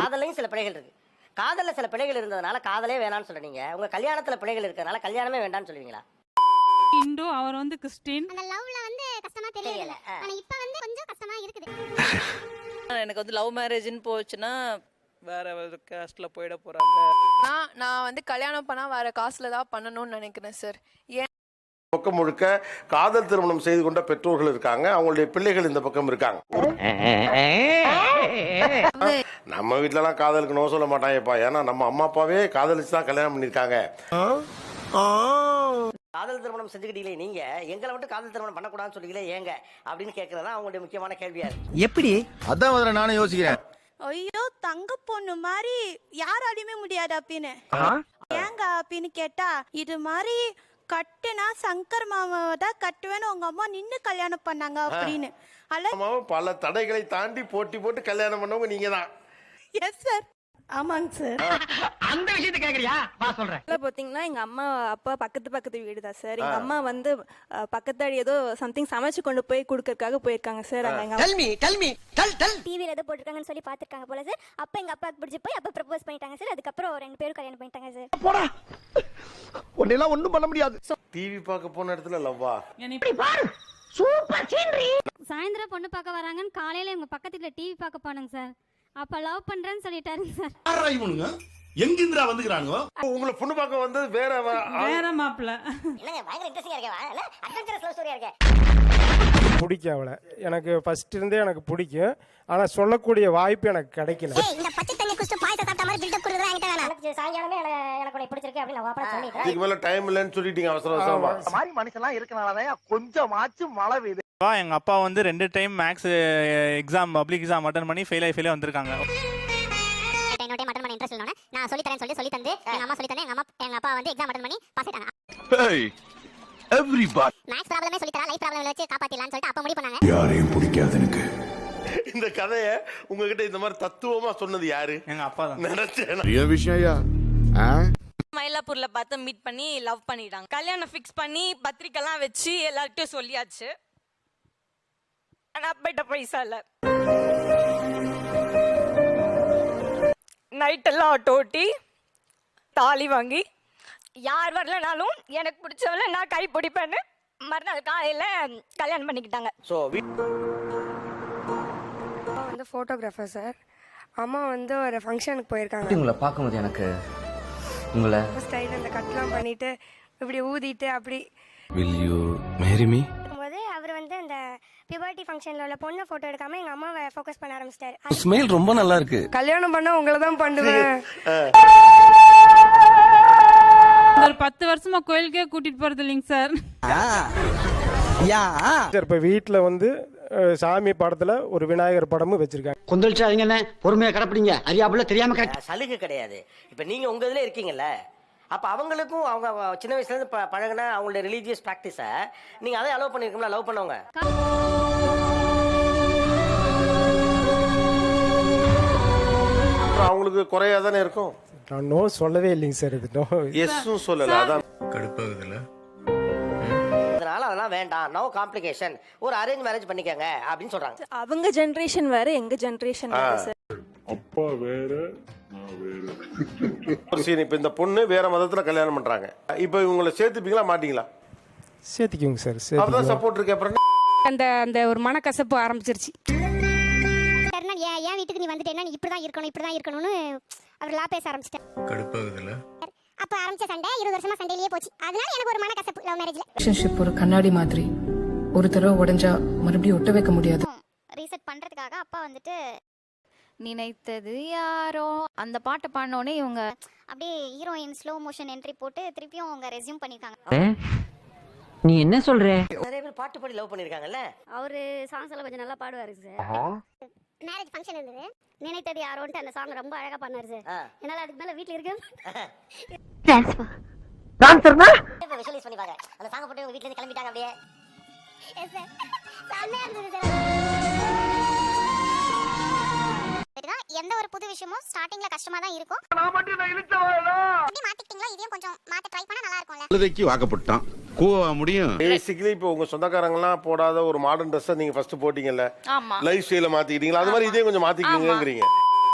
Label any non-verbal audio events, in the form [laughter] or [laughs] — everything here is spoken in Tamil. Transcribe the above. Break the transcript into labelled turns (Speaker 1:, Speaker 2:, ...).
Speaker 1: காதலையும் சில பிழைகள் இருக்கு. காதல்ல சில பிழைகள் இருந்ததுனால காதலே வேணாம்னு சொல்றீங்க உங்க கல்யாணத்துல பிழைகள் இருக்கிறதுனால கல்யாணமே வேண்டாம்னு சொல்லுவீங்களா?
Speaker 2: இந்து அவர் வந்து கிறிஸ்டின்.
Speaker 3: அந்த லவ்ல வந்து கஷ்டமா தெரியல. ஆனா இப்ப வந்து கொஞ்சம் கஷ்டமா இருக்குது.
Speaker 4: எனக்கு வந்து லவ் மேரேஜ்னு போச்சுன்னா வேற ஒரு காஸ்ட்ல போயிட போறாங்க.
Speaker 5: நான் நான் வந்து கல்யாணம் பண்ணா வேற காசுல தான் பண்ணணும்னு நினைக்கிறேன் சார் ஏன்
Speaker 6: பக்கம் முழுக்க காதல் திருமணம் செய்து கொண்ட பெற்றோர்கள் இருக்காங்க. அவங்களுடைய பிள்ளைகள் இந்த பக்கம் இருக்காங்க. நம்ம வீட்லலாம் காதலுக்கு நோ சொல்ல மாட்டாங்கப்பா. ஏன்னா நம்ம அம்மா அப்பாவே காதலிச்சு தான் கல்யாணம் பண்ணிருக்காங்க
Speaker 1: காதல் திருமணம் செஞ்சுக்கிட்டீங்களே நீங்க? எங்களை மட்டும் காதல் திருமணம் பண்ணக்கூடாதுன்னு சொல்றீங்களே ஏங்க? அப்படின்னு கேட்கறதா அவங்களுடைய முக்கியமான கேள்வியா இருக்கு.
Speaker 7: எப்படி? அதான் முதல்ல நானும் யோசிக்கிறேன்.
Speaker 8: ஐயோ தங்க பொண்ணு மாதிரி யாராலையுமே முடியாது அப்படின்னு. ஏங்க அப்படின்னு கேட்டா இது மாதிரி கட்டுனா சங்கர் மாமாவை தான் கட்டுவேன்னு உங்க அம்மா நின்னு கல்யாணம் பண்ணாங்க அப்படின்னு. அல்ல
Speaker 6: பல தடைகளை தாண்டி போட்டி போட்டு கல்யாணம் பண்ணவங்க நீங்க தான்
Speaker 8: எஸ் சார் ஆமாங்க சார்.
Speaker 7: அந்த விஷயத்தை கேக்குறியா? வா சொல்றேன்.
Speaker 9: பாத்தீங்கன்னா எங்க அம்மா அப்பா பக்கத்து பக்கத்து வீடு தான் சார். எங்க அம்மா வந்து அஹ், பக்கத்தாடி ஏதோ சம்திங் சமைச்சு கொண்டு போய் கொடுக்கறதுக்காக போயிருக்காங்க சார் அங்க எங்க
Speaker 7: tell me tell me tell tell
Speaker 3: டிவில ஏதோ போட்டிருக்காங்கன்னு சொல்லி பாத்துருக்காங்க போல சார். அப்ப எங்க அப்பாக்கு பிடிச்சி போய் அப்ப ப்ரப்போஸ் பண்ணிட்டாங்க சார். அதுக்கப்புறம் ரெண்டு பேரும் கல்யாணம் பண்ணிட்டாங்க சார்.
Speaker 7: போடா. உன்னெல்லாம் ஒண்ணும் பண்ண முடியாது.
Speaker 6: டிவி பார்க்க போன இடத்துல லவ்வா
Speaker 3: சாயந்தரம் பொண்ணு பார்க்க வராங்கன்னு காலையில இவங்க பக்கத்துல டிவி பார்க்க போனாங்க சார். அப்ப லவ் பண்றேன்னு சொல்லிட்டாருங்க சார்.
Speaker 10: இவனுங்க? எங்கிந்திரா வந்துக்கிறானுங்க?
Speaker 6: உங்களை பொண்ணு பார்க்க வந்தது வேற.
Speaker 2: வேற மாப்பிள்ள.
Speaker 1: என்னங்க பயங்கர இன்ட்ரெஸ்டிங்கா இருக்கே அட்வென்ச்சரஸ் லவ் ஸ்டோரியா இருக்கே.
Speaker 11: பிடிக்கும் அவளை. எனக்கு ஃபர்ஸ்ட் இருந்தே எனக்கு பிடிக்கும். ஆனா சொல்லக்கூடிய வாய்ப்பு எனக்கு கிடைக்கல.
Speaker 3: இந்த பச்சை தண்ணி குடிச்சு பாயத்தை சாப்பிட்ட மாதிரி பில்டப் கொடுக்குறா என்கிட்ட வேணாம்.
Speaker 1: எனக்கு சாயங்காலமே எனக்கு பிடிச்சிருக்கு அப்படின்னு நான் வாப்பா சொல்லிட்டேன்.
Speaker 6: இதுக்கு மேல டைம் இல்லைன்னு சொல்லிட்டீங்க அவசர அவசரமா.
Speaker 7: மாதிரி மனுஷன்லாம் இருக்கனாலதான் கொஞ்சமாச்சும் மழை பெய்யுது.
Speaker 10: எங்க அப்பா வந்து ரெண்டு time maths exam public exam attend பண்ணி ஃபெயில் ஆகி ஃபெயில் வந்திருக்காங்க.
Speaker 3: என்னோட மட்டன் பண்ண இன்ட்ரெஸ்ட் இல்லைனா நான் சொல்லி தரேன் சொல்லி சொல்லி தந்து எங்க அம்மா சொல்லி தந்தேன். எங்க அம்மா எங்க அப்பா வந்து எக்ஸாம் அட்டன் பண்ணி பாஸ் ஆயிட்டாங்க.
Speaker 10: எவ்ரிபாடி
Speaker 3: மேக்ஸ் ப்ராப்ளமே சொல்லி தரா லைஃப் ப்ராப்ளம் வச்சு காப்பாத்திடலாம்னு சொல்லிட்டு அப்ப முடிவு பண்ணாங்க.
Speaker 10: யாரையும் பிடிக்காது எனக்கு.
Speaker 6: இந்த கதைய உங்ககிட்ட இந்த மாதிரி தத்துவமா சொன்னது யாரு?
Speaker 10: எங்க அப்பா தான்.
Speaker 6: நினைச்சேன்.
Speaker 10: விஷயம்
Speaker 9: மயிலாப்பூர்ல பார்த்து மீட் பண்ணி லவ் பண்ணிட்டாங்க. கல்யாணம் ஃபிக்ஸ் பண்ணி பத்திரிக்கைலாம் வச்சு எல்லார்கிட்டயும் சொல்லியாச்சு. அப்பிட்ட பைசா இல்ல நைட் எல்லாம் ஆட்டோ ஓட்டி தாலி வாங்கி யார் வரலனாலும் எனக்கு பிடிச்சவள நான் கை பிடிப்பேன்னு மறுநாள் காலையில கல்யாணம் பண்ணிக்கிட்டாங்க.
Speaker 1: சோ
Speaker 8: அப்பா வந்து போட்டோகிராஃபர் சார் அம்மா வந்து ஒரு ஃபங்க்ஷனுக்கு போயிருக்காங்க.
Speaker 7: உங்களை பார்க்கும்போது எனக்கு உங்களை
Speaker 8: ஸ்டைல் அந்த கட்லாம் பண்ணிட்டு இப்படி ஊதிட்டு அப்படி
Speaker 10: வில் யூ மேரி மீ
Speaker 3: போது அவர் வந்து அந்த பியூபர்ட்டி ஃபங்க்ஷன்ல உள்ள பொண்ணை போட்டோ எடுக்காம எங்க அம்மாவை ஃபோக்கஸ் பண்ண ஆரம்பிச்சிட்டாரு.
Speaker 10: ஸ்மெல் ரொம்ப நல்லா இருக்கு.
Speaker 8: கல்யாணம் பண்ணா உங்களை தான் பண்ணுவேன்.
Speaker 2: ஒரு பத்து வருஷமா கோயிலுக்கே கூட்டிட்டு போறது இல்லைங்க சார்.
Speaker 7: யா.
Speaker 11: சார் இப்ப வீட்டுல வந்து சாமி படத்துல ஒரு விநாயகர் படமும் வச்சிருக்காங்க.
Speaker 7: கொந்தளிச்சாதீங்க என்ன பொறுமையா கடப்பிடிங்க அறியாப்புல தெரியாம
Speaker 1: சலுகை கிடையாது. இப்ப நீங்க உங்க இதுல இருக்கீங்கல்ல? அப்ப அவங்களுக்கும் அவங்க சின்ன வயசுல இருந்து ப- பழகுன அவங்களுடைய ரிலீஜியஸ் பிராக்டிஸ நீங்க அதை அலோவ் பண்ணிருக்கீங்களா? லவ் பண்ணவங்க?
Speaker 6: அவங்களுக்கு குறையா தானே இருக்கும்?
Speaker 11: நான் நோ சொல்லவே இல்லைங்க சார் இது நோ
Speaker 6: எஸ்ஸும் சொல்லல அதான்.
Speaker 10: கடுப்பாகுதுல்ல?
Speaker 1: அதனால அதெல்லாம் வேண்டாம். நோ காம்ப்ளிகேஷன் ஒரு அரேஞ்ச் மேரேஜ் பண்ணிக்கங்க அப்படின்னு சொல்றாங்க.
Speaker 9: அவங்க ஜெனரேஷன் வேற எங்க ஜெனரேஷன் வேற சார் [laughs]
Speaker 6: சரி இப்ப இந்த பொண்ணு வேற மதத்துல கல்யாணம் பண்றாங்க. இப்ப இவங்களை சேர்த்துப்பீங்களா மாட்டீங்களா?
Speaker 11: சேர்த்திக்குங்க சார்
Speaker 6: அப்பதான்
Speaker 11: சேர்த்திக்குவோம்.
Speaker 6: சப்போர்ட் இருக்கு அப்புறம்
Speaker 8: அந்த அந்த ஒரு மனக்கசப்பு ஆரம்பிச்சிருச்சு.
Speaker 3: சரிண்ணா ஏன் ஏன் வீட்டுக்கு நீ வந்துட்டேன்னா நீ இப்படிதான் இருக்கணும் இப்படிதான் இருக்கணும்னு அவர் லா பேச ஆரம்பிச்சிட்டேன்
Speaker 10: கடுப்பாகுதுல்ல?
Speaker 3: அப்ப ஆரம்பிச்ச சண்டை இருபது வருஷமா சண்டையிலேயே போச்சு. அதனால எனக்கு ஒரு மனக்கசப்பு லவ் மேரேஜ்ல
Speaker 5: ரிலேஷன்ஷிப் ஒரு கண்ணாடி மாதிரி. ஒரு தடவை உடைஞ்சா மறுபடியும் ஒட்ட வைக்க முடியாது.
Speaker 3: ரீசெட் பண்றதுக்காக அப்பா வந்துட்டு
Speaker 9: நினைத்தது யாரோ? அந்த பாட்டை பாடினோடனே இவங்க
Speaker 3: அப்படியே ஹீரோயின் ஸ்லோ மோஷன் என்ட்ரி போட்டு திருப்பியும் அவங்க ரெஸ்யூம் பண்ணிருக்காங்க.
Speaker 7: நீ என்ன சொல்ற?
Speaker 1: நிறைய பேர் பாட்டு பாடி லவ் பண்ணிருக்காங்கல்ல?
Speaker 3: அவரு சாங்ஸ் எல்லாம் கொஞ்சம் நல்லா பாடுவாரு சார் மேரேஜ் ஃபங்க்ஷன் இருந்தது. நினைத்தது யாரோன்ட்டு அந்த சாங் ரொம்ப அழகா பண்ணாரு சார். என்னால அதுக்கு மேல வீட்ல இருக்கு
Speaker 7: டான்சர்னா
Speaker 1: விஷுவலைஸ் பண்ணி பாருங்க அந்த சாங்க போட்டு வீட்ல இருந்து கிளம்பிட்டாங்க அப்படியே.
Speaker 3: செம்மையா இருந்தது சார் ஒரு புது விஷயமும் ஸ்டார்டிங்ல கஷ்டமா தான் இருக்கும் எப்படி மாத்திக்கிட்டீங்களோ? இதையும் கொஞ்சம் மாத்த ட்ரை பண்ணா நல்லா இருக்கும்ல.
Speaker 10: அழுதைக்கு வாக்கப்பட்டான். கூவா முடியும்?
Speaker 6: பேசிக்கலி இப்போ உங்க சொந்தக்காரங்க எல்லாம் போடாத ஒரு மாடர்ன் ட்ரெஸ் நீங்க ஃபர்ஸ்ட் போட்டீங்கல்ல.
Speaker 9: ஆமா.
Speaker 6: லைஃப் ஸ்டைல மாத்திக்கிட்டீங்களா? அது மாதிரி இதே கொஞ்சம் மாத்திக்கிங்கங்கிறீங்க.